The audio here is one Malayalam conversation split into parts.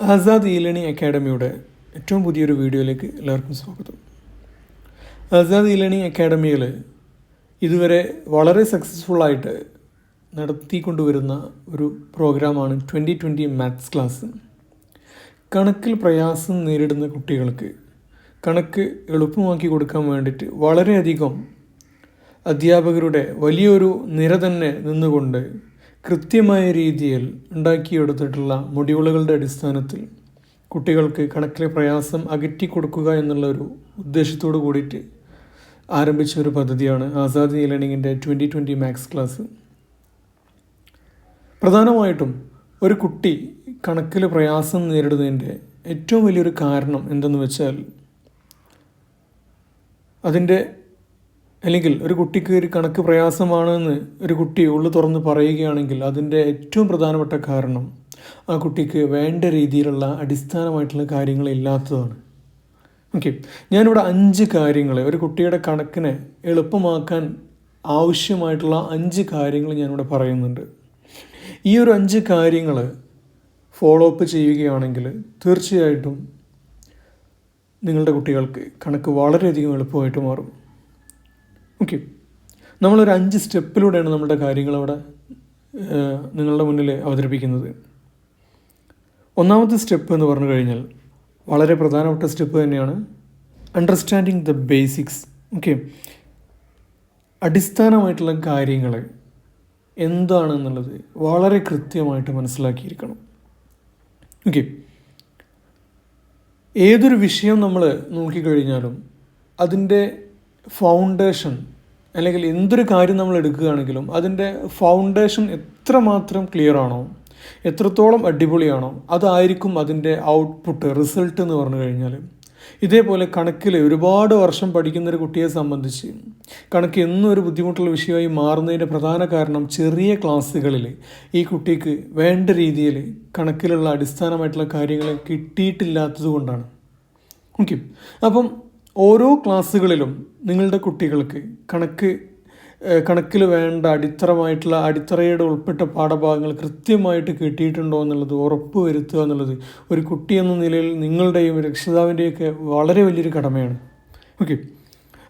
ആസാദ് ഇ ലേണിംഗ് അക്കാഡമിയുടെ ഏറ്റവും പുതിയൊരു വീഡിയോയിലേക്ക് എല്ലാവർക്കും സ്വാഗതം. ആസാദ് ഇ ലേണിംഗ് അക്കാഡമിയിൽ ഇതുവരെ വളരെ സക്സസ്ഫുള്ളായിട്ട് നടത്തിക്കൊണ്ടുവരുന്ന ഒരു പ്രോഗ്രാമാണ് ട്വന്റി ട്വന്റി മാത്സ് ക്ലാസ് കണക്കിൽ പ്രയാസം നേരിടുന്ന കുട്ടികൾക്ക് കണക്ക് എളുപ്പമാക്കി കൊടുക്കാൻ വേണ്ടിയിട്ട് വളരെയധികം അധ്യാപകരുടെ വലിയൊരു നിര തന്നെ നിന്നുകൊണ്ട് കൃത്യമായ രീതിയിൽ ഉണ്ടാക്കിയെടുത്തിട്ടുള്ള മൊഡ്യൂളുകളുടെ അടിസ്ഥാനത്തിൽ കുട്ടികൾക്ക് കണക്കിലെ പ്രയാസം അകറ്റി കൊടുക്കുക എന്നുള്ള ഒരു ഉദ്ദേശത്തോട് കൂടിയിട്ട് ആരംഭിച്ച ഒരു പദ്ധതിയാണ് ആസാദ് ഇ ലേണിങ്ങിന്റെ ട്വന്റി ട്വന്റി മാത്സ് ക്ലാസ്. പ്രധാനമായിട്ടും ഒരു കുട്ടി കണക്കിൽ പ്രയാസം നേരിടുന്നതിന്റെ ഏറ്റവും വലിയൊരു കാരണം എന്തെന്ന് വെച്ചാൽ അതിന്റെ അല്ലെങ്കിൽ ഒരു കുട്ടിക്ക് ഒരു കണക്ക് പ്രയാസമാണെന്ന് ഒരു കുട്ടി ഉള്ളു തുറന്ന് പറയുകയാണെങ്കിൽ അതിന്റെ ഏറ്റവും പ്രധാനപ്പെട്ട കാരണം ആ കുട്ടിക്ക് വേണ്ട രീതിയിലുള്ള അടിസ്ഥാനമായിട്ടുള്ള കാര്യങ്ങൾ ഇല്ലാത്തതാണ് ഓക്കെ ഞാനിവിടെ അഞ്ച് കാര്യങ്ങൾ ഒരു കുട്ടിയുടെ കണക്കിനെ എളുപ്പമാക്കാൻ ആവശ്യമായിട്ടുള്ള അഞ്ച് കാര്യങ്ങൾ ഞാനിവിടെ പറയുന്നുണ്ട്. ഈ ഒരു അഞ്ച് കാര്യങ്ങൾ ഫോളോ അപ്പ് ചെയ്യുകയാണെങ്കിൽ തീർച്ചയായിട്ടും നിങ്ങളുടെ കുട്ടികൾക്ക് കണക്ക് വളരെയധികം എളുപ്പമായിട്ട് മാറും. ഓക്കെ നമ്മളൊരു അഞ്ച് സ്റ്റെപ്പിലൂടെയാണ് നമ്മുടെ കാര്യങ്ങൾ അവിടെ നിങ്ങളുടെ മുന്നിൽ അവതരിപ്പിക്കുന്നത്. ഒന്നാമത്തെ സ്റ്റെപ്പ് എന്ന് പറഞ്ഞു കഴിഞ്ഞാൽ വളരെ പ്രധാനപ്പെട്ട സ്റ്റെപ്പ് തന്നെയാണ് അണ്ടർസ്റ്റാൻഡിങ് ദ ബേസിക്സ് ഓക്കെ അടിസ്ഥാനമായിട്ടുള്ള കാര്യങ്ങൾ എന്താണെന്നുള്ളത് വളരെ കൃത്യമായിട്ട് മനസ്സിലാക്കിയിരിക്കണം. ഓക്കെ ഏതൊരു വിഷയം നമ്മൾ നോക്കിക്കഴിഞ്ഞാലും അതിന്റെ ഫൗണ്ടേഷൻ അല്ലെങ്കിൽ എന്തൊരു കാര്യം നമ്മൾ എടുക്കുകയാണെങ്കിലും അതിന്റെ ഫൗണ്ടേഷൻ എത്രമാത്രം ക്ലിയർ ആണോ എത്രത്തോളം അടിപൊളിയാണോ അതായിരിക്കും അതിന്റെ ഔട്ട്പുട്ട് റിസൾട്ട് എന്ന് പറഞ്ഞു കഴിഞ്ഞാൽ. ഇതേപോലെ കണക്കിൽ ഒരുപാട് വർഷം പഠിക്കുന്ന ഒരു കുട്ടിയെ സംബന്ധിച്ച് കണക്ക് എന്നും ഒരു ബുദ്ധിമുട്ടുള്ള വിഷയമായി മാറുന്നതിന്റെ പ്രധാന കാരണം ചെറിയ ക്ലാസ്സുകളിൽ ഈ കുട്ടിക്ക് വേണ്ട രീതിയിൽ കണക്കിലുള്ള അടിസ്ഥാനമായിട്ടുള്ള കാര്യങ്ങൾ കിട്ടിയിട്ടില്ലാത്തത് കൊണ്ടാണ്. ഓക്കെ അപ്പം ഓരോ ക്ലാസ്സുകളിലും നിങ്ങളുടെ കുട്ടികൾക്ക് കണക്ക് കണക്കിൽ വേണ്ട അടിത്തറമായിട്ടുള്ള അടിത്തറയുടെ ഉൾപ്പെട്ട പാഠഭാഗങ്ങൾ കൃത്യമായിട്ട് കിട്ടിയിട്ടുണ്ടോ എന്നുള്ളത് ഉറപ്പ് വരുത്തുക എന്നുള്ളത് ഒരു കുട്ടി എന്ന നിലയിൽ നിങ്ങളുടെയും രക്ഷിതാവിന്റെയൊക്കെ വളരെ വലിയൊരു കടമയാണ്. ഓക്കെ.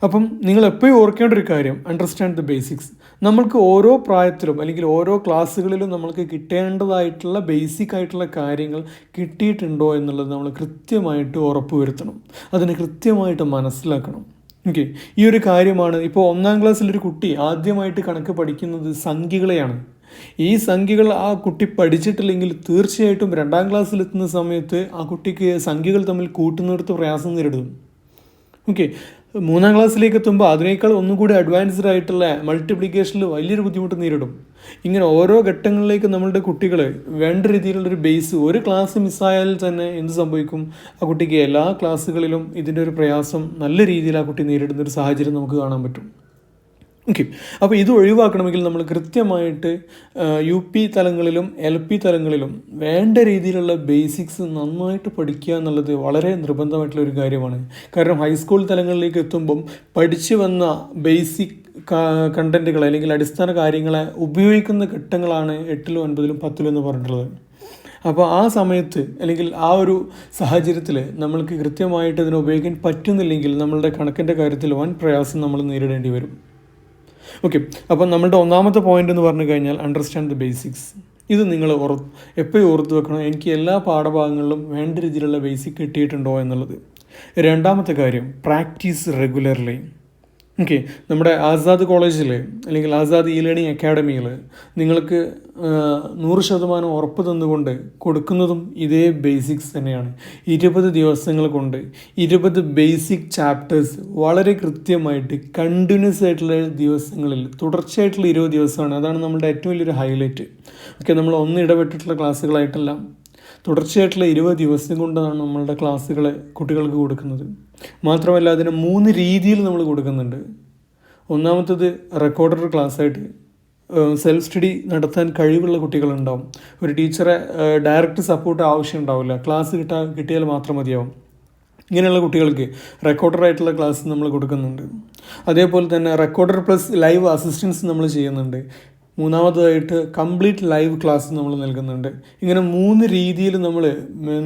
അപ്പം നിങ്ങൾ എപ്പോഴും ഓർക്കേണ്ട ഒരു കാര്യം അണ്ടർസ്റ്റാൻഡ് ദ ബേസിക്സ് നമ്മൾക്ക് ഓരോ പ്രായത്തിലും അല്ലെങ്കിൽ ഓരോ ക്ലാസ്സുകളിലും നമ്മൾക്ക് കിട്ടേണ്ടതായിട്ടുള്ള ബേസിക് ആയിട്ടുള്ള കാര്യങ്ങൾ കിട്ടിയിട്ടുണ്ടോ എന്നുള്ളത് നമ്മൾ കൃത്യമായിട്ട് ഉറപ്പുവരുത്തണം. അതിനെ കൃത്യമായിട്ട് മനസ്സിലാക്കണം. ഓക്കെ ഈ ഒരു കാര്യമാണ് ഇപ്പോൾ ഒന്നാം ക്ലാസ്സിലൊരു കുട്ടി ആദ്യമായിട്ട് കണക്ക് പഠിക്കുന്നത് സംഖ്യകളെയാണ്. ഈ സംഖ്യകൾ ആ കുട്ടി പഠിച്ചിട്ടില്ലെങ്കിൽ തീർച്ചയായിട്ടും രണ്ടാം ക്ലാസ്സിലെത്തുന്ന സമയത്ത് ആ കുട്ടിക്ക് സംഖ്യകൾ തമ്മിൽ കൂട്ടുന്നിടത്ത് പ്രയാസം നേരിടും. ഓക്കെ മൂന്നാം ക്ലാസ്സിലേക്ക് എത്തുമ്പോൾ അതിനേക്കാൾ ഒന്നുകൂടി അഡ്വാൻസ്ഡ് ആയിട്ടുള്ള മൾട്ടിപ്ലിക്കേഷനിൽ വലിയൊരു ബുദ്ധിമുട്ട് നേരിടും. ഇങ്ങനെ ഓരോ ഘട്ടങ്ങളിലേക്ക് നമ്മളുടെ കുട്ടികൾ വേണ്ട രീതിയിലുള്ളൊരു ബേസ് ഒരു ക്ലാസ് മിസ്സായാൽ തന്നെ എന്ത് സംഭവിക്കും? ആ കുട്ടിക്ക് എല്ലാ ക്ലാസ്സുകളിലും ഇതിന്റെ ഒരു പ്രയാസം നല്ല രീതിയിൽ ആ കുട്ടി നേരിടുന്ന ഒരു സാഹചര്യം നമുക്ക് കാണാൻ പറ്റും. ഓക്കെ അപ്പോൾ ഇത് ഒഴിവാക്കണമെങ്കിൽ നമ്മൾ കൃത്യമായിട്ട് യു പി തലങ്ങളിലും എൽ പി തലങ്ങളിലും വേണ്ട രീതിയിലുള്ള ബേസിക്സ് നന്നായിട്ട് പഠിക്കുക എന്നുള്ളത് വളരെ നിർബന്ധമായിട്ടുള്ള ഒരു കാര്യമാണ്. കാരണം ഹൈസ്കൂൾ തലങ്ങളിലേക്ക് എത്തുമ്പം പഠിച്ചു വന്ന ബേസിക് കണ്ടന്റുകൾ അല്ലെങ്കിൽ അടിസ്ഥാന കാര്യങ്ങളെ ഉപയോഗിക്കുന്ന ഘട്ടങ്ങളാണ് എട്ടിലും ഒൻപതിലും പത്തിലും എന്ന് പറഞ്ഞിട്ടുള്ളത്. അപ്പോൾ ആ സമയത്ത് അല്ലെങ്കിൽ ആ ഒരു സാഹചര്യത്തിൽ നമ്മൾക്ക് കൃത്യമായിട്ട് ഇതിനെ ഉപയോഗിക്കാൻ പറ്റുന്നില്ലെങ്കിൽ നമ്മളുടെ കണക്കിന്റെ കാര്യത്തിൽ വൻ പ്രയാസം നമ്മൾ നേരിടേണ്ടി വരും. ഓക്കെ അപ്പം നമ്മളുടെ ഒന്നാമത്തെ പോയിന്റ് എന്ന് പറഞ്ഞു കഴിഞ്ഞാൽ അണ്ടർസ്റ്റാൻഡ് ദ ബേസിക്സ് ഇത് നിങ്ങൾ ഓർ എപ്പോഴും ഓർത്ത് വെക്കണം. എനിക്ക് എല്ലാ പാഠഭാഗങ്ങളിലും വേണ്ട രീതിയിലുള്ള ബേസിക് കിട്ടിയിട്ടുണ്ടോ എന്നുള്ളത്. രണ്ടാമത്തെ കാര്യം പ്രാക്ടീസ് റെഗുലർലി ഓക്കെ നമ്മുടെ ആസാദ് കോളേജിൽ അല്ലെങ്കിൽ ആസാദ് ഇ ലേണിംഗ് അക്കാഡമിയിൽ നിങ്ങൾക്ക് നൂറ് ശതമാനം ഉറപ്പ് തന്നുകൊണ്ട് കൊടുക്കുന്നതും ഇതേ ബേസിക്സ് തന്നെയാണ്. ഇരുപത് ദിവസങ്ങൾ കൊണ്ട് ഇരുപത് ബേസിക് ചാപ്റ്റേഴ്സ് വളരെ കൃത്യമായിട്ട് കണ്ടിന്യൂസ് ആയിട്ടുള്ള ദിവസങ്ങളിൽ തുടർച്ചയായിട്ടുള്ള ഇരുപത് ദിവസമാണ്. അതാണ് നമ്മുടെ ഏറ്റവും വലിയൊരു ഹൈലൈറ്റ്. ഓക്കെ നമ്മൾ ഒന്ന് ഇടപെട്ടിട്ടുള്ള ക്ലാസ്സുകളായിട്ടല്ല തുടർച്ചയായിട്ടുള്ള ഇരുപത് ദിവസം കൊണ്ടാണ് നമ്മളുടെ ക്ലാസ്സുകൾ കുട്ടികൾക്ക് കൊടുക്കുന്നത്. മാത്രമല്ല അതിന് മൂന്ന് രീതിയിൽ നമ്മൾ കൊടുക്കുന്നുണ്ട്. ഒന്നാമത്തത് റെക്കോർഡഡ് ക്ലാസ്സായിട്ട് സെൽഫ് സ്റ്റഡി നടത്താൻ കഴിവുള്ള കുട്ടികളുണ്ടാവും. ഒരു ടീച്ചറെ ഡയറക്റ്റ് സപ്പോർട്ട് ആവശ്യം ഉണ്ടാവില്ല. ക്ലാസ് കിട്ടാ കിട്ടിയാൽ മാത്രം മതിയാവും. ഇങ്ങനെയുള്ള കുട്ടികൾക്ക് റെക്കോർഡർ ആയിട്ടുള്ള ക്ലാസ് നമ്മൾ കൊടുക്കുന്നുണ്ട്. അതേപോലെ തന്നെ റെക്കോർഡർ പ്ലസ് ലൈവ് അസിസ്റ്റൻസ് നമ്മൾ ചെയ്യുന്നുണ്ട്. മൂന്നാമതായിട്ട് കംപ്ലീറ്റ് ലൈവ് ക്ലാസ് നമ്മൾ നൽകുന്നുണ്ട്. ഇങ്ങനെ മൂന്ന് രീതിയിൽ നമ്മൾ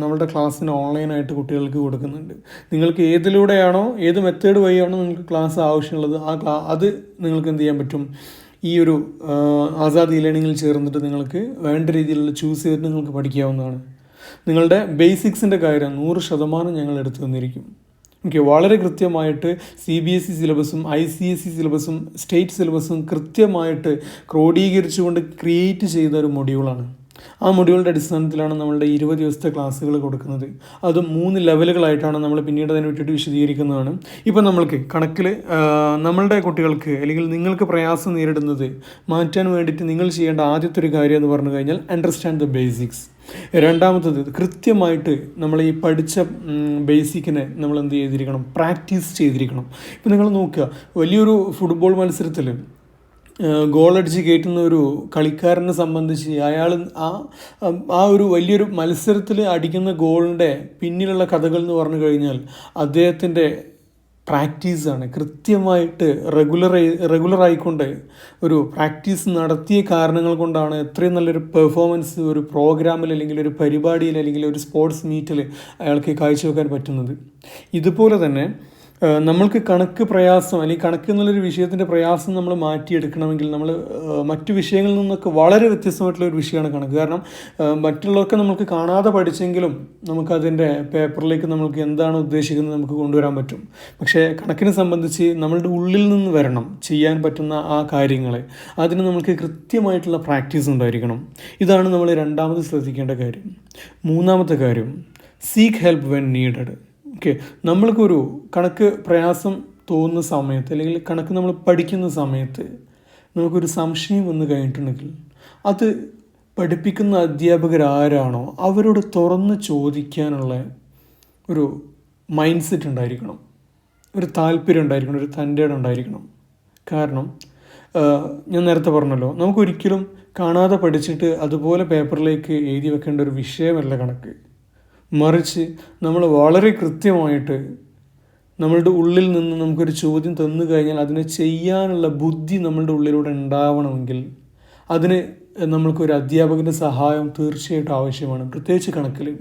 നമ്മളുടെ ക്ലാസ്സിന് ഓൺലൈനായിട്ട് കുട്ടികൾക്ക് കൊടുക്കുന്നുണ്ട്. നിങ്ങൾക്ക് ഏതിലൂടെയാണോ ഏത് മെത്തേഡ് വഴിയാണോ നിങ്ങൾക്ക് ക്ലാസ് ആവശ്യമുള്ളത് ആ ക്ലാ അത് നിങ്ങൾക്ക് എന്ത് ചെയ്യാൻ പറ്റും? ഈ ഒരു ആസാദ് ഇ ലേണിങ്ങിൽ ചേർന്നിട്ട് നിങ്ങൾക്ക് വേണ്ട രീതിയിലുള്ള ചൂസ് ചെയ്തിട്ട് നിങ്ങൾക്ക് പഠിക്കാവുന്നതാണ്. നിങ്ങളുടെ ബേസിക്സിന്റെ കാര്യം നൂറ് ശതമാനം ഞങ്ങൾ എടുത്തു തന്നിരിക്കും. ഓക്കെ വളരെ കൃത്യമായിട്ട് സി ബി എസ് ഇ സിലബസും ഐ സി എസ് ഇ സിലബസും സ്റ്റേറ്റ് സിലബസും കൃത്യമായിട്ട് ക്രോഡീകരിച്ചുകൊണ്ട് ക്രിയേറ്റ് ചെയ്ത ഒരു മൊഡ്യൂളാണ് ആ മൊഡ്യൂളിന്റെ അടിസ്ഥാനത്തിലാണ് നമ്മളുടെ ഇരുപത് ദിവസത്തെ ക്ലാസ്സുകൾ കൊടുക്കുന്നത്. അത് മൂന്ന് ലെവലുകളായിട്ടാണ് നമ്മൾ പിന്നീട് അതിനെ വിട്ടിട്ട് വിശദീകരിക്കുന്നതാണ്. ഇപ്പം നമ്മൾക്ക് കണക്കിൽ നമ്മളുടെ കുട്ടികൾക്ക് അല്ലെങ്കിൽ നിങ്ങൾക്ക് പ്രയാസം നേരിടുന്നത് മാറ്റാൻ വേണ്ടിയിട്ട് നിങ്ങൾ ചെയ്യേണ്ട ആദ്യത്തെ ഒരു കാര്യം എന്ന് പറഞ്ഞു കഴിഞ്ഞാൽ അണ്ടർസ്റ്റാൻഡ് ദ ബേസിക്സ് രണ്ടാമത്തത് കൃത്യമായിട്ട് നമ്മൾ ഈ പഠിച്ച ബേസിക്കിനെ നമ്മൾ എന്ത് ചെയ്തിരിക്കണം? പ്രാക്ടീസ് ചെയ്തിരിക്കണം. ഇപ്പം നിങ്ങൾ നോക്കുക വലിയൊരു ഫുട്ബോൾ മത്സരത്തിൽ ഗോളടിച്ച് കയറ്റുന്ന ഒരു കളിക്കാരനെ സംബന്ധിച്ച് അയാൾ ആ ആ ഒരു വലിയൊരു മത്സരത്തിൽ അടിക്കുന്ന ഗോളിന്റെ പിന്നിലുള്ള കഥകൾ എന്ന് പറഞ്ഞു കഴിഞ്ഞാൽ അദ്ദേഹത്തിന്റെ പ്രാക്ടീസാണ് കൃത്യമായിട്ട് റെഗുലർ റെഗുലർ ആയിക്കൊണ്ട് ഒരു പ്രാക്ടീസ് നടത്തിയ കാരണങ്ങൾ കൊണ്ടാണ് എത്രയും നല്ലൊരു പെർഫോമൻസ് ഒരു പ്രോഗ്രാമിൽ അല്ലെങ്കിൽ ഒരു പരിപാടിയിൽ അല്ലെങ്കിൽ ഒരു സ്പോർട്സ് മീറ്റിൽ അയാൾക്ക് കാഴ്ചവെക്കാൻ പറ്റുന്നത്. ഇതുപോലെ തന്നെ നമ്മൾക്ക് കണക്ക് പ്രയാസം അല്ലെങ്കിൽ കണക്ക് എന്നുള്ളൊരു വിഷയത്തിന്റെ പ്രയാസം നമ്മൾ മാറ്റിയെടുക്കണമെങ്കിൽ നമ്മൾ മറ്റു വിഷയങ്ങളിൽ നിന്നൊക്കെ വളരെ വ്യത്യസ്തമായിട്ടുള്ള ഒരു വിഷയമാണ് കണക്ക്. കാരണം മറ്റുള്ളവർക്ക് നമുക്ക് കാണാതെ പഠിച്ചെങ്കിലും നമുക്കതിന്റെ പേപ്പറിലേക്ക് നമുക്ക് എന്താണ് ഉദ്ദേശിക്കുന്നത് നമുക്ക് കൊണ്ടുവരാൻ പറ്റും. പക്ഷേ കണക്കിനെ സംബന്ധിച്ച് നമ്മളുടെ ഉള്ളിൽ നിന്ന് വരണം ചെയ്യാൻ പറ്റുന്ന ആ കാര്യങ്ങളെ. അതിന് നമുക്ക് കൃത്യമായിട്ടുള്ള പ്രാക്ടീസ് ഉണ്ടായിരിക്കണം. ഇതാണ് നമ്മൾ രണ്ടാമത് ശ്രദ്ധിക്കേണ്ട കാര്യം. മൂന്നാമത്തെ കാര്യം seek help when needed okay. നമ്മൾക്കൊരു കണക്ക് പ്രയാസം തോന്നുന്ന സമയത്ത് അല്ലെങ്കിൽ കണക്ക് നമ്മൾ പഠിക്കുന്ന സമയത്ത് നമുക്കൊരു സംശയം വന്നു കഴിഞ്ഞിട്ടുണ്ടെങ്കിൽ അത് പഠിപ്പിക്കുന്ന അധ്യാപകർ ആരാണോ അവരോട് തുറന്ന് ചോദിക്കാനുള്ള ഒരു മൈൻഡ് സെറ്റ് ഉണ്ടായിരിക്കണം. ഒരു താല്പര്യം ഉണ്ടായിരിക്കണം ഒരു തന്റെ ഉണ്ടായിരിക്കണം. കാരണം ഞാൻ നേരത്തെ പറഞ്ഞല്ലോ നമുക്കൊരിക്കലും കാണാതെ പഠിച്ചിട്ട് അതുപോലെ പേപ്പറിലേക്ക് എഴുതി വെക്കേണ്ട ഒരു വിഷയമല്ല കണക്ക്. മറിച്ച് നമ്മൾ വളരെ കൃത്യമായിട്ട് നമ്മളുടെ ഉള്ളിൽ നിന്ന് നമുക്കൊരു ചോദ്യം തന്നു കഴിഞ്ഞാൽ അതിനെ ചെയ്യാനുള്ള ബുദ്ധി നമ്മളുടെ ഉള്ളിലൂടെ ഉണ്ടാവണമെങ്കിൽ അതിന് നമ്മൾക്കൊരു അധ്യാപകന്റെ സഹായം തീർച്ചയായിട്ടും ആവശ്യമാണ് പ്രത്യേകിച്ച് കണക്കിൽ.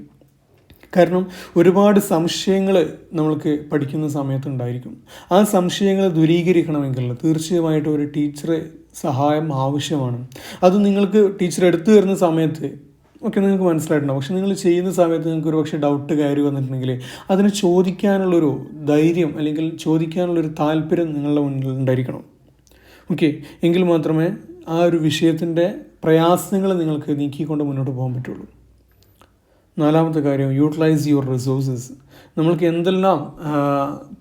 കാരണം ഒരുപാട് സംശയങ്ങൾ നമ്മൾക്ക് പഠിക്കുന്ന സമയത്തുണ്ടായിരിക്കും ആ സംശയങ്ങൾ ദൂരീകരിക്കണമെങ്കിൽ തീർച്ചയായിട്ടും ഒരു ടീച്ചറെ സഹായം ആവശ്യമാണ്. അത് നിങ്ങൾക്ക് ടീച്ചർ എടുത്തു തരുന്ന സമയത്ത് ഒക്കെ നിങ്ങൾക്ക് മനസ്സിലായിട്ടുണ്ടാവും. പക്ഷെ നിങ്ങൾ ചെയ്യുന്ന സമയത്ത് നിങ്ങൾക്ക് ഒരു പക്ഷേ ഡൗട്ട് കയറി വന്നിട്ടുണ്ടെങ്കിൽ അതിന് ചോദിക്കാനുള്ളൊരു ധൈര്യം അല്ലെങ്കിൽ ചോദിക്കാനുള്ളൊരു താല്പര്യം നിങ്ങളുടെ മുന്നിൽ ഉണ്ടായിരിക്കണം. ഓക്കെ എങ്കിൽ മാത്രമേ ആ ഒരു വിഷയത്തിന്റെ പ്രയാസങ്ങൾ നിങ്ങൾക്ക് നീക്കിക്കൊണ്ട് മുന്നോട്ട് പോകാൻ പറ്റുള്ളൂ. നാലാമത്തെ കാര്യം യൂട്ടിലൈസ് യുവർ റിസോഴ്സസ് നമ്മൾക്ക് എന്തെല്ലാം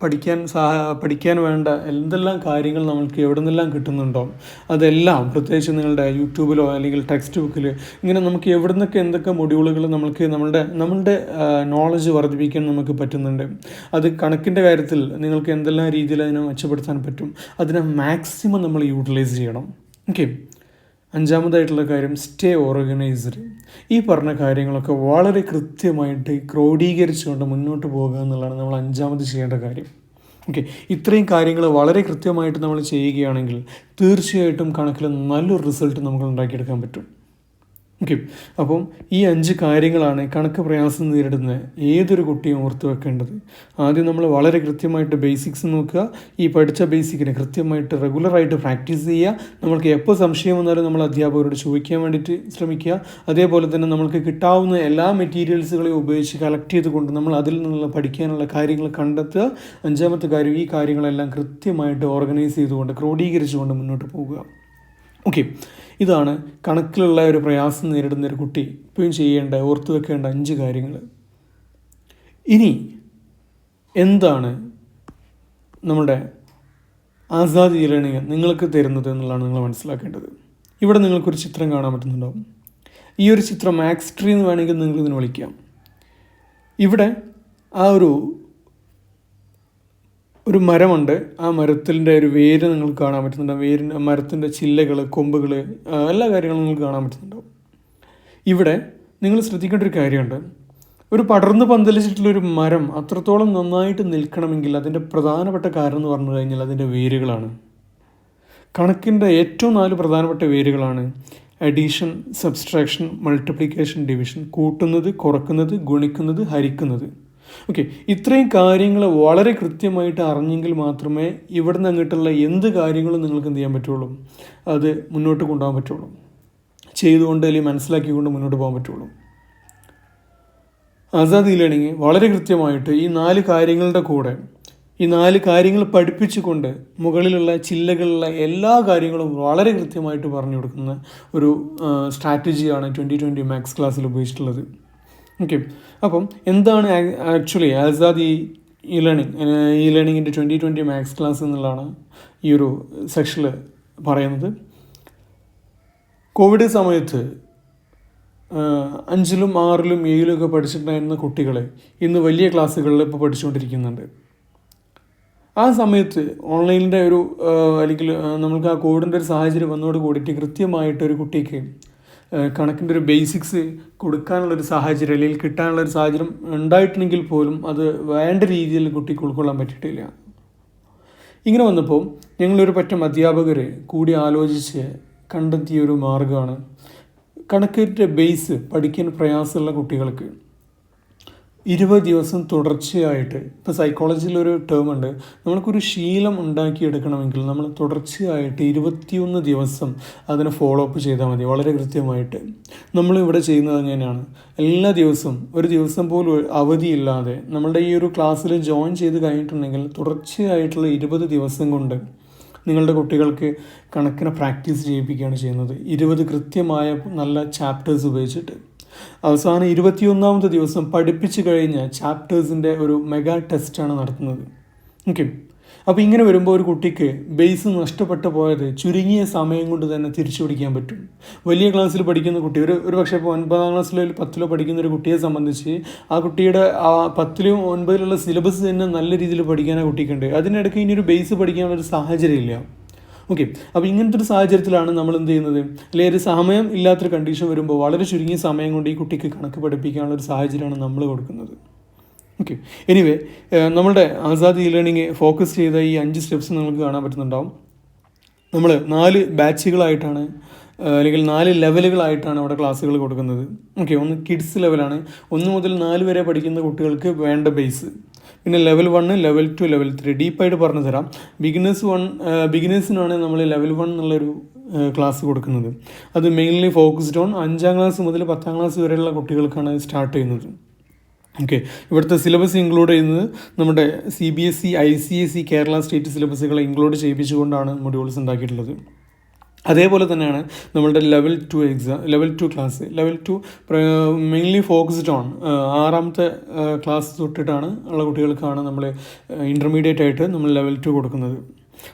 പഠിക്കാൻ സഹ പഠിക്കാൻ വേണ്ട എന്തെല്ലാം കാര്യങ്ങൾ നമ്മൾക്ക് എവിടെ നിന്നെല്ലാം കിട്ടുന്നുണ്ടോ അതെല്ലാം പ്രത്യേകിച്ച് നിങ്ങളുടെ യൂട്യൂബിലോ അല്ലെങ്കിൽ ടെക്സ്റ്റ് ബുക്കിൽ ഇങ്ങനെ നമുക്ക് എവിടെ നിന്നൊക്കെ എന്തൊക്കെ മൊഡ്യൂളുകൾ നമ്മൾക്ക് നമ്മളുടെ നമ്മളുടെ നോളജ് വർദ്ധിപ്പിക്കാൻ നമുക്ക് പറ്റുന്നുണ്ട്. അത് കണക്കിന്റെ കാര്യത്തിൽ നിങ്ങൾക്ക് എന്തെല്ലാം രീതിയിൽ അതിനെ മെച്ചപ്പെടുത്താൻ പറ്റും. അതിനെ മാക്സിമം നമ്മൾ യൂട്ടിലൈസ് ചെയ്യണം. ഓക്കെ അഞ്ചാമതായിട്ടുള്ള കാര്യം സ്റ്റേ ഓർഗനൈസ്ഡ് ഈ പറഞ്ഞ കാര്യങ്ങളൊക്കെ വളരെ കൃത്യമായിട്ട് ക്രോഡീകരിച്ചുകൊണ്ട് മുന്നോട്ട് പോകുക എന്നുള്ളതാണ് നമ്മൾ അഞ്ചാമത് ചെയ്യേണ്ട കാര്യം. ഓക്കെ ഇത്രയും കാര്യങ്ങൾ വളരെ കൃത്യമായിട്ട് നമ്മൾ ചെയ്യുകയാണെങ്കിൽ തീർച്ചയായിട്ടും കണക്കിൽ നല്ലൊരു റിസൾട്ട് നമുക്ക് ഉണ്ടാക്കിയെടുക്കാൻ പറ്റും. ഓക്കെ അപ്പം ഈ അഞ്ച് കാര്യങ്ങളാണ് കണക്ക് പ്രയാസം നേരിടുന്ന ഏതൊരു കുട്ടിയും ഓർത്ത് വെക്കേണ്ടത്. ആദ്യം നമ്മൾ വളരെ കൃത്യമായിട്ട് ബേസിക്സ് നോക്കുക. ഈ പഠിച്ച ബേസിക്കിനെ കൃത്യമായിട്ട് റെഗുലറായിട്ട് പ്രാക്ടീസ് ചെയ്യുക. നമ്മൾക്ക് എപ്പോൾ സംശയം വന്നാലും നമ്മൾ അധ്യാപകരോട് ചോദിക്കാൻ വേണ്ടിയിട്ട് ശ്രമിക്കുക. അതേപോലെ തന്നെ നമുക്ക് കിട്ടാവുന്ന എല്ലാ മെറ്റീരിയൽസുകളെയും ഉപയോഗിച്ച് കളക്ട് ചെയ്തുകൊണ്ട് നമ്മൾ അതിൽ നിന്നുള്ള പഠിക്കാനുള്ള കാര്യങ്ങൾ കണ്ടെത്തുക. അഞ്ചാമത്തെ കാര്യം ഈ കാര്യങ്ങളെല്ലാം കൃത്യമായിട്ട് ഓർഗനൈസ് ചെയ്തുകൊണ്ട് ക്രോഡീകരിച്ചുകൊണ്ട് മുന്നോട്ട് പോകുക. ഓക്കെ ഇതാണ് കണക്കിലുള്ള ഒരു പ്രയാസം നേരിടുന്ന ഒരു കുട്ടി. ഇപ്പോഴും ചെയ്യേണ്ട ഓർത്തു വെക്കേണ്ട അഞ്ച് കാര്യങ്ങൾ. ഇനി എന്താണ് നമ്മുടെ ആസാദ് ലേണിംഗ് നിങ്ങൾക്ക് തരുന്നത് എന്നുള്ളതാണ് നിങ്ങൾ മനസ്സിലാക്കേണ്ടത്. ഇവിടെ നിങ്ങൾക്കൊരു ചിത്രം കാണാൻ പറ്റുന്നുണ്ടാവും. ഈ ഒരു ചിത്രം മാക്സ് ട്രീ എന്ന് വേണമെങ്കിൽ നിങ്ങൾക്ക് ഇതിനെ വിളിക്കാം. ഇവിടെ ആ ഒരു ഒരു മരമുണ്ട്. ആ മരത്തിന്റെ ഒരു വേര് നിങ്ങൾ കാണാൻ പറ്റുന്നുണ്ട് വേരിന്റെ മരത്തിന്റെ ചില്ലകൾ കൊമ്പുകൾ എല്ലാ കാര്യങ്ങളും നിങ്ങൾ കാണാൻ പറ്റുന്നുണ്ടാവും. ഇവിടെ നിങ്ങൾ ശ്രദ്ധിക്കേണ്ട ഒരു കാര്യമുണ്ട്. ഒരു പടർന്ന് പന്തലിച്ചിട്ടുള്ളൊരു മരം അത്രത്തോളം നന്നായിട്ട് നിൽക്കണമെങ്കിൽ അതിന്റെ പ്രധാനപ്പെട്ട കാരണം എന്ന് പറഞ്ഞു കഴിഞ്ഞാൽ അതിന്റെ വേരുകളാണ്. കണക്കിന്റെ ഏറ്റവും നാല് പ്രധാനപ്പെട്ട വേരുകളാണ് അഡീഷൻ സബ്സ്ട്രാക്ഷൻ മൾട്ടിപ്ലിക്കേഷൻ ഡിവിഷൻ. കൂട്ടുന്നത് കുറക്കുന്നത് ഗുണിക്കുന്നത് ഹരിക്കുന്നത്. ഓക്കെ ഇത്രയും കാര്യങ്ങൾ വളരെ കൃത്യമായിട്ട് അറിഞ്ഞെങ്കിൽ മാത്രമേ ഇവിടുന്ന് അങ്ങോട്ടുള്ള എന്ത് കാര്യങ്ങളും നിങ്ങൾക്ക് എന്ത് ചെയ്യാൻ പറ്റുള്ളൂ? അത് മുന്നോട്ട് കൊണ്ടുപോകാൻ പറ്റുള്ളൂ. ചെയ്തുകൊണ്ട് അല്ലെങ്കിൽ മനസ്സിലാക്കിക്കൊണ്ട് മുന്നോട്ട് പോകാൻ പറ്റുള്ളൂ. ആസാദി ഇ ലേണിംഗ് വളരെ കൃത്യമായിട്ട് ഈ നാല് കാര്യങ്ങളുടെ കൂടെ ഈ നാല് കാര്യങ്ങൾ പഠിപ്പിച്ചുകൊണ്ട് മുകളിലുള്ള ചില്ലകളിലുള്ള എല്ലാ കാര്യങ്ങളും വളരെ കൃത്യമായിട്ട് പറഞ്ഞു കൊടുക്കുന്ന ഒരു സ്ട്രാറ്റജിയാണ് ട്വന്റി ട്വന്റി മാത്സ് ക്ലാസ്സിൽ ഉപയോഗിച്ചിട്ടുള്ളത്. ഓക്കെ അപ്പം എന്താണ് ആക്ച്വലി ആസാദ് ഈ ഇ ലേണിംഗ് ഇ ലേണിങ്ങിന്റെ ട്വന്റി ട്വന്റി മാത്സ് ക്ലാസ് എന്നുള്ളതാണ് ഈ ഒരു സെക്ഷനിൽ പറയുന്നത്. കോവിഡ് സമയത്ത് അഞ്ചിലും ആറിലും ഏഴിലും ഒക്കെ പഠിച്ചിട്ടുണ്ടായിരുന്ന കുട്ടികളെ ഇന്ന് വലിയ ക്ലാസ്സുകളിൽ ഇപ്പോൾ പഠിച്ചുകൊണ്ടിരിക്കുന്നുണ്ട്. ആ സമയത്ത് ഓൺലൈനിന്റെ ഒരു അല്ലെങ്കിൽ നമുക്ക് ആ കോവിഡിന്റെ ഒരു സാഹചര്യം വന്നതോട് കൂടിയിട്ട് കൃത്യമായിട്ട് ഒരു കുട്ടിക്ക് കണക്കിന്റെ ഒരു ബേസിക്സ് കൊടുക്കാനുള്ളൊരു സാഹചര്യം അല്ലെങ്കിൽ കിട്ടാനുള്ളൊരു സാഹചര്യം ഉണ്ടായിട്ടുണ്ടെങ്കിൽ പോലും അത് വേണ്ട രീതിയിൽ കുട്ടിക്ക് ഉൾക്കൊള്ളാൻ പറ്റിയിട്ടില്ല. ഇങ്ങനെ വന്നപ്പോൾ ഞങ്ങളൊരു പറ്റം അധ്യാപകർ കൂടി ആലോചിച്ച് കണ്ടെത്തിയ ഒരു മാർഗമാണ് കണക്കിന്റെ ബേസ് പഠിക്കാൻ പ്രയാസമുള്ള കുട്ടികൾക്ക്. ഇരുപത് ദിവസം തുടർച്ചയായിട്ട് ഇപ്പോൾ സൈക്കോളജിയിൽ ഒരു ടേം ഉണ്ട് നമ്മൾക്കൊരു ശീലം ഉണ്ടാക്കിയെടുക്കണമെങ്കിൽ നമ്മൾ തുടർച്ചയായിട്ട് ഇരുപത്തിയൊന്ന് ദിവസം അതിനെ ഫോളോ അപ്പ് ചെയ്താൽ മതി വളരെ കൃത്യമായിട്ട്. നമ്മളിവിടെ ചെയ്യുന്നത് അങ്ങനെയാണ്. എല്ലാ ദിവസവും ഒരു ദിവസം പോലും അവധിയില്ലാതെ നമ്മളുടെ ഈ ഒരു ക്ലാസ്സിൽ ജോയിൻ ചെയ്ത് കഴിഞ്ഞിട്ടുണ്ടെങ്കിൽ തുടർച്ചയായിട്ടുള്ള ഇരുപത് ദിവസം കൊണ്ട് നിങ്ങളുടെ കുട്ടികൾക്ക് കണക്കിന് പ്രാക്ടീസ് ചെയ്യിപ്പിക്കുകയാണ് ചെയ്യുന്നത്. ഇരുപത് കൃത്യമായ നല്ല ചാപ്റ്റേഴ്സ് ഉപയോഗിച്ചിട്ട്. അവസാനം ഇരുപത്തിയൊന്നാമത്തെ ദിവസം പഠിപ്പിച്ചു കഴിഞ്ഞ ചാപ്റ്റേഴ്സിന്റെ ഒരു മെഗാ ടെസ്റ്റാണ് നടത്തുന്നത് ഓക്കെ അപ്പോൾ ഇങ്ങനെ വരുമ്പോൾ ഒരു കുട്ടിക്ക് ബേസ് നഷ്ടപ്പെട്ടു പോയത് ചുരുങ്ങിയ സമയം കൊണ്ട് തന്നെ തിരിച്ചു പിടിക്കാൻ പറ്റും. വലിയ ക്ലാസ്സിൽ പഠിക്കുന്ന കുട്ടി ഒരു ഒരു പക്ഷേ ഇപ്പോൾ ഒൻപതാം ക്ലാസ്സിലോ പത്തിലോ പഠിക്കുന്ന ഒരു കുട്ടിയെ സംബന്ധിച്ച് ആ കുട്ടിയുടെ ആ പത്തിലും ഒൻപതിലുള്ള സിലബസ് തന്നെ നല്ല രീതിയിൽ പഠിക്കാൻ ആ കുട്ടിക്കുണ്ട്. അതിനിടയ്ക്ക് ഇനി ഒരു ബേസ് പഠിക്കാനുള്ള ഒരു സാഹചര്യമില്ല. ഓക്കെ അപ്പോൾ ഇങ്ങനത്തെ ഒരു സാഹചര്യത്തിലാണ് നമ്മൾ എന്ത് ചെയ്യുന്നത്? അല്ലെങ്കിൽ ഒരു സമയം ഇല്ലാത്തൊരു കണ്ടീഷൻ വരുമ്പോൾ വളരെ ചുരുങ്ങിയ സമയം കൊണ്ട് ഈ കുട്ടിക്ക് കണക്ക് പഠിപ്പിക്കാനുള്ള ഒരു സാഹചര്യമാണ് നമ്മൾ കൊടുക്കുന്നത്. ഓക്കെ എനിവേ നമ്മളുടെ ആസാദ് ഇ ലേണിംഗ് ഫോക്കസ് ചെയ്ത ഈ അഞ്ച് സ്റ്റെപ്സ് നമുക്ക് കാണാൻ പറ്റുന്നുണ്ടാവും. നമ്മൾ നാല് ബാച്ചുകളായിട്ടാണ് അല്ലെങ്കിൽ നാല് ലെവലുകളായിട്ടാണ് അവിടെ ക്ലാസ്സുകൾ കൊടുക്കുന്നത്. ഓക്കെ ഒന്ന് കിഡ്സ് ലെവലാണ് ഒന്ന് മുതൽ നാല് വരെ പഠിക്കുന്ന കുട്ടികൾക്ക് വേണ്ട ബേസ് പിന്നെ level one level two level three ഡീപ്പായിട്ട് പറഞ്ഞു തരാം. ബിഗിനേഴ്സ് വൺ ബിഗിനേഴ്സിനാണ് നമ്മൾ ലെവൽ വൺ എന്നുള്ളൊരു ക്ലാസ് കൊടുക്കുന്നത്. അത് മെയിൻലി ഫോക്കസ്ഡ് ഓൺ അഞ്ചാം ക്ലാസ് മുതൽ പത്താം ക്ലാസ് വരെയുള്ള കുട്ടികൾക്കാണ് സ്റ്റാർട്ട് ചെയ്യുന്നത്. ഓക്കെ ഇവിടുത്തെ സിലബസ് ഇൻക്ലൂഡ് ചെയ്യുന്നത് നമ്മുടെ C B S E I C S E Kerala state സിലബസുകളെ include ചെയ്യിപ്പിച്ചുകൊണ്ടാണ് മൊഡ്യൂൾസ് ഉണ്ടാക്കിയിട്ടുള്ളത്. അതേപോലെ തന്നെയാണ് നമ്മളുടെ level two exam level two class level two mainly focused on ആറാമത്തെ ക്ലാസ് തൊട്ടിട്ടാണ് ഉള്ള കുട്ടികൾക്കാണ് നമ്മൾ ഇന്റർമീഡിയറ്റ് ആയിട്ട് നമ്മൾ ലെവൽ ടു കൊടുക്കുന്നത്.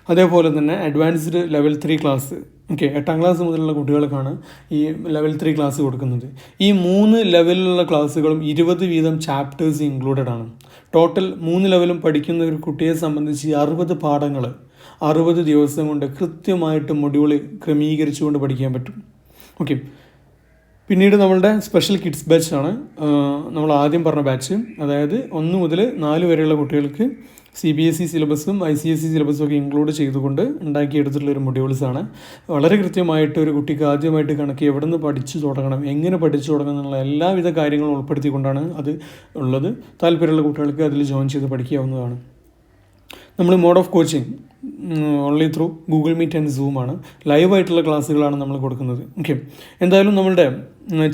അതേപോലെ തന്നെ advanced level three class okay എട്ടാം ക്ലാസ് മുതലുള്ള കുട്ടികൾക്കാണ് ഈ ലെവൽ ത്രീ ക്ലാസ് കൊടുക്കുന്നത്. ഈ മൂന്ന് ലെവലിലുള്ള ക്ലാസ്സുകളും ഇരുപത് വീതം ചാപ്റ്റേഴ്സ് ഇൻക്ലൂഡഡ് ആണ്. ടോട്ടൽ മൂന്ന് ലെവലും പഠിക്കുന്ന ഒരു കുട്ടിയെ സംബന്ധിച്ച് അറുപത് പാഠങ്ങൾ അറുപത് ദിവസം കൊണ്ട് കൃത്യമായിട്ട് മൊഡ്യൂൾ ക്രമീകരിച്ചുകൊണ്ട് പഠിക്കാൻ പറ്റും. ഓക്കെ പിന്നീട് നമ്മളുടെ സ്പെഷ്യൽ കിഡ്സ് ബാച്ച് ആണ്. നമ്മൾ ആദ്യം പറഞ്ഞ ബാച്ച് അതായത് ഒന്ന് മുതൽ നാല് വരെയുള്ള കുട്ടികൾക്ക് സി ബി എസ് ഇ സിലബസും ഐ സി എസ് ഇ സിലബസും ഒക്കെ ഇൻക്ലൂഡ് ചെയ്തുകൊണ്ട് ഉണ്ടാക്കിയെടുത്തിട്ടുള്ള ഒരു മൊഡ്യൂൾസാണ് വളരെ കൃത്യമായിട്ട് ഒരു കുട്ടിക്ക് ആദ്യമായിട്ട് കണക്ക് എവിടെ നിന്ന് പഠിച്ചു തുടങ്ങണം എങ്ങനെ പഠിച്ചു തുടങ്ങണം എന്നുള്ള എല്ലാവിധ കാര്യങ്ങളും ഉൾപ്പെടുത്തിക്കൊണ്ടാണ് അത് ഉള്ളത്. താല്പര്യമുള്ള കുട്ടികൾക്ക് അതിൽ ജോയിൻ ചെയ്ത് പഠിക്കാവുന്നതാണ്. നമ്മൾ mode of coaching only through Google Meet and Zoom ആണ്. ലൈവായിട്ടുള്ള ക്ലാസ്സുകളാണ് നമ്മൾ കൊടുക്കുന്നത്. ഓക്കെ എന്തായാലും നമ്മളുടെ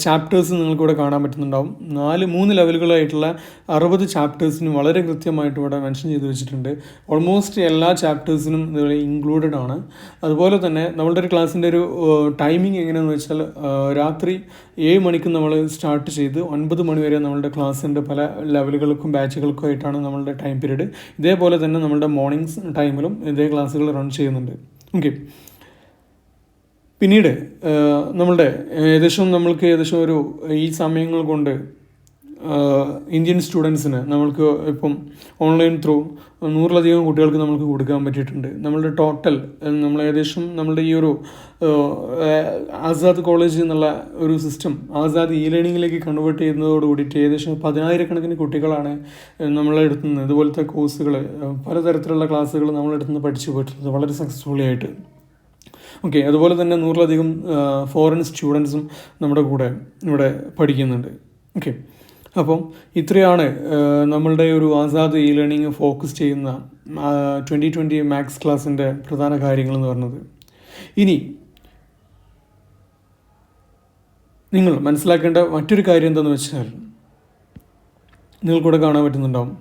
ചാപ്റ്റേഴ്സ് നിങ്ങൾക്കിവിടെ കാണാൻ പറ്റുന്നുണ്ടാവും. നാല് മൂന്ന് ലെവലുകളായിട്ടുള്ള അറുപത് ചാപ്റ്റേഴ്സിന് വളരെ കൃത്യമായിട്ട് ഇവിടെ മെൻഷൻ ചെയ്ത് വെച്ചിട്ടുണ്ട്. ഓൾമോസ്റ്റ് എല്ലാ ചാപ്റ്റേഴ്സിനും ഇതുപോലെ ഇൻക്ലൂഡഡ് ആണ്. അതുപോലെ തന്നെ നമ്മളുടെ ഒരു ക്ലാസ്സിന്റെ ഒരു ടൈമിംഗ് എങ്ങനെയാണെന്ന് വെച്ചാൽ രാത്രി ഏഴ് മണിക്ക് നമ്മൾ സ്റ്റാർട്ട് ചെയ്ത് ഒൻപത് മണി വരെ നമ്മളുടെ ക്ലാസ്സിന്റെ പല ലെവലുകൾക്കും ബാച്ചുകൾക്കും ആയിട്ടാണ് നമ്മളുടെ ടൈം പീരീഡ് ഇതേപോലെ തന്നെ നമ്മളുടെ മോർണിംഗ്സ് ടൈമിലും ക്ലാസ്സുകൾ റൺ ചെയ്യുന്നുണ്ട്. ഓക്കെ പിന്നീട് നമ്മളുടെ ഏകദേശം നമ്മൾക്ക് ഏകദേശം ഒരു ഈ സമയങ്ങൾ കൊണ്ട് ഇന്ത്യൻ സ്റ്റുഡൻസിന് നമ്മൾക്ക് ഇപ്പം ഓൺലൈൻ ത്രൂ നൂറിലധികം കുട്ടികൾക്ക് നമുക്ക് കൊടുക്കാൻ പറ്റിയിട്ടുണ്ട്. നമ്മളുടെ ടോട്ടൽ നമ്മൾ ഏകദേശം നമ്മളുടെ ഈ ഒരു ആസാദ് കോളേജ് എന്നുള്ള ഒരു സിസ്റ്റം ആസാദ് ഇ ലേണിങ്ങിലേക്ക് കൺവേർട്ട് ചെയ്യുന്നതോട് കൂടിയിട്ട് ഏകദേശം പതിനായിരക്കണക്കിന് കുട്ടികളാണ് നമ്മളെ എടുത്തുനിന്ന് ഇതുപോലത്തെ കോഴ്സുകൾ പലതരത്തിലുള്ള ക്ലാസ്സുകൾ നമ്മളെടുത്തുനിന്ന് പഠിച്ചു പോയിട്ടുള്ളത് വളരെ സക്സസ്ഫുള്ളി ആയിട്ട്. ഓക്കെ അതുപോലെ തന്നെ നൂറിലധികം ഫോറിൻ സ്റ്റുഡൻസും നമ്മുടെ കൂടെ ഇവിടെ പഠിക്കുന്നുണ്ട്. ഓക്കെ അപ്പം ഇത്രയാണ് നമ്മളുടെ ഒരു ആസാദ് ഇ ലേണിംഗ് ഫോക്കസ് ചെയ്യുന്ന ട്വന്റി ട്വന്റി മാത്സ് ക്ലാസ്സിന്റെ പ്രധാന കാര്യങ്ങളെന്ന് പറഞ്ഞത്. ഇനി നിങ്ങൾ മനസ്സിലാക്കേണ്ട മറ്റൊരു കാര്യം എന്താണെന്ന് വെച്ചാൽ നിങ്ങൾക്കൂടെ കാണാൻ പറ്റുന്നുണ്ടാവും.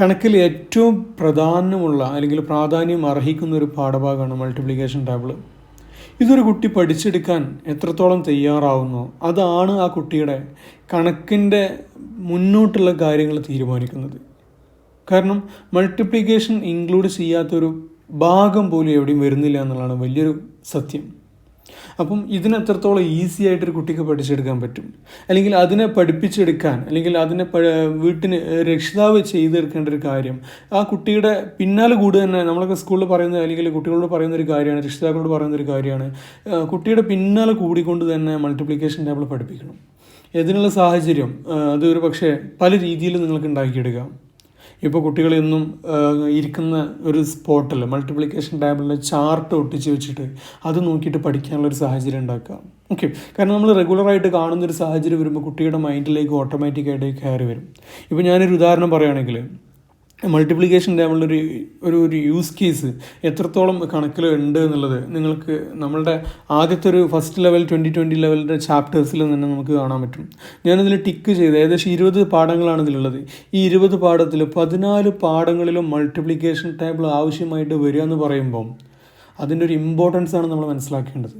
കണക്കിൽ ഏറ്റവും പ്രധാനമുള്ള അല്ലെങ്കിൽ പ്രാധാന്യം അർഹിക്കുന്ന ഒരു പാഠഭാഗമാണ് മൾട്ടിപ്ലിക്കേഷൻ ടേബിൾ ഇതൊരു കുട്ടി പഠിച്ചെടുക്കാൻ എത്രത്തോളം തയ്യാറാവുന്നു? അതാണ് ആ കുട്ടിയുടെ കണക്കിന്റെ മുന്നോട്ടുള്ള കാര്യങ്ങൾ തീരുമാനിക്കുന്നത്. കാരണം മൾട്ടിപ്ലിക്കേഷൻ ഇൻക്ലൂഡ് ചെയ്യാത്തൊരു ഭാഗം പോലും എവിടെയും വരുന്നില്ല എന്നുള്ളതാണ് വലിയൊരു സത്യം. അപ്പം ഇതിന് എത്രത്തോളം ഈസി ആയിട്ടൊരു കുട്ടിക്ക് പഠിച്ചെടുക്കാൻ പറ്റും? അല്ലെങ്കിൽ അതിനെ പഠിപ്പിച്ചെടുക്കാൻ അല്ലെങ്കിൽ അതിനെ വീട്ടിന് രക്ഷിതാവ് ചെയ്തെടുക്കേണ്ട ഒരു കാര്യം ആ കുട്ടിയുടെ പിന്നാലെ കൂടുക തന്നെ നമ്മളൊക്കെ സ്കൂളിൽ പറയുന്ന അല്ലെങ്കിൽ കുട്ടികളോട് പറയുന്ന ഒരു കാര്യമാണ് രക്ഷിതാക്കളോട് പറയുന്ന ഒരു കാര്യമാണ്. കുട്ടിയുടെ പിന്നാലെ കൂടിക്കൊണ്ട് തന്നെ മൾട്ടിപ്ലിക്കേഷൻ ടേബിൾ പഠിപ്പിക്കണം. ഇതിനുള്ള സാഹചര്യം? അത് ഒരു പക്ഷേ പല രീതിയിൽ നിങ്ങൾക്ക് ഉണ്ടാക്കിയെടുക്കാം. ഇപ്പോൾ കുട്ടികൾ എന്നും ഇരിക്കുന്ന ഒരു സ്പോട്ടിൽ മൾട്ടിപ്ലിക്കേഷൻ ടേബിളിൽ ചാർട്ട് ഒട്ടിച്ച് വെച്ചിട്ട് അത് നോക്കിയിട്ട് പഠിക്കാനുള്ള ഒരു സാഹചര്യം ഉണ്ടാക്കുക. ഓക്കെ കാരണം നമ്മൾ റെഗുലറായിട്ട് കാണുന്നൊരു സാഹചര്യം വരുമ്പോൾ കുട്ടിയുടെ മൈൻഡിലേക്ക് ഓട്ടോമാറ്റിക്കായിട്ട് കയറി വരും. ഇപ്പോൾ ഞാനൊരു ഉദാഹരണം പറയുകയാണെങ്കിൽ മൾട്ടിപ്ലിക്കേഷൻ ടേബിളിന്റെ ഒരു ഒരു യൂസ് കേസ് എത്രത്തോളം കണക്കിൽ ഉണ്ട് എന്നുള്ളത് നിങ്ങൾക്ക് നമ്മളുടെ ആദ്യത്തെ ഒരു ഫസ്റ്റ് ലെവൽ ട്വന്റി ട്വന്റി ലെവലിന്റെ ചാപ്റ്റേഴ്സിൽ തന്നെ നമുക്ക് കാണാൻ പറ്റും. ഞാനിതിൽ ടിക്ക് ചെയ്ത് ഏകദേശം ഇരുപത് പാഠങ്ങളാണ് ഇതിലുള്ളത്. ഈ ഇരുപത് പാഠത്തിൽ പതിനാല് പാഠങ്ങളിലും മൾട്ടിപ്ലിക്കേഷൻ ടേബിൾ ആവശ്യമായിട്ട് വരിക എന്ന് പറയുമ്പോൾ അതിന്റെ ഒരു ഇമ്പോർട്ടൻസ് ആണ് നമ്മൾ മനസ്സിലാക്കേണ്ടത്.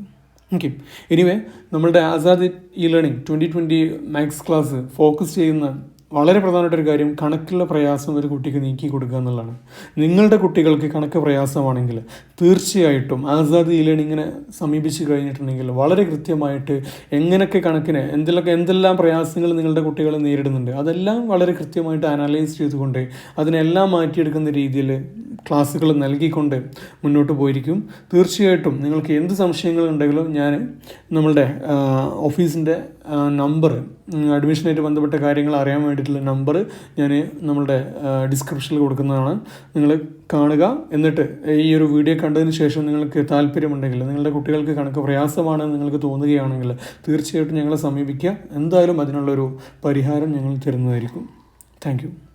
ഓക്കെ എനിവേ നമ്മളുടെ Azad E learning twenty twenty maths class focus ചെയ്യുന്ന വളരെ പ്രധാനപ്പെട്ട ഒരു കാര്യം കണക്കിലുള്ള പ്രയാസം ഒരു കുട്ടിക്ക് നീക്കി കൊടുക്കുക എന്നുള്ളതാണ്. നിങ്ങളുടെ കുട്ടികൾക്ക് കണക്ക് പ്രയാസമാണെങ്കിൽ തീർച്ചയായിട്ടും ആസാദ് ഇ ലേണിങ്ങിനെ സമീപിച്ച് കഴിഞ്ഞിട്ടുണ്ടെങ്കിൽ വളരെ കൃത്യമായിട്ട് എങ്ങനെയൊക്കെ കണക്കിന് എന്തെല്ലാം എന്തെല്ലാം പ്രയാസങ്ങൾ നിങ്ങളുടെ കുട്ടികൾ നേരിടുന്നുണ്ട് അതെല്ലാം വളരെ കൃത്യമായിട്ട് അനലൈസ് ചെയ്തുകൊണ്ട് അതിനെല്ലാം മാറ്റിയെടുക്കുന്ന രീതിയിൽ ക്ലാസ്സുകൾ നൽകിക്കൊണ്ട് മുന്നോട്ട് പോയിരിക്കും. തീർച്ചയായിട്ടും നിങ്ങൾക്ക് എന്ത് സംശയങ്ങൾ ഉണ്ടെങ്കിലും ഞാൻ നമ്മളുടെ ഓഫീസിന്റെ നമ്പർ അഡ്മിഷനായിട്ട് ബന്ധപ്പെട്ട കാര്യങ്ങൾ അറിയാൻ വേണ്ടിയിട്ടുള്ള നമ്പർ ഞാൻ നമ്മളുടെ ഡിസ്ക്രിപ്ഷനിൽ കൊടുക്കുന്നതാണ്. നിങ്ങൾ കാണുക. എന്നിട്ട് ഈ ഒരു വീഡിയോ കണ്ടതിന് ശേഷം നിങ്ങൾക്ക് താല്പര്യമുണ്ടെങ്കിൽ നിങ്ങളുടെ കുട്ടികൾക്ക് കണക്ക് പ്രയാസമാണെന്ന് നിങ്ങൾക്ക് തോന്നുകയാണെങ്കിൽ തീർച്ചയായിട്ടും ഞങ്ങളെ സമീപിക്കുക. എന്തായാലും അതിനുള്ളൊരു പരിഹാരം ഞങ്ങൾ തരുന്നതായിരിക്കും. താങ്ക്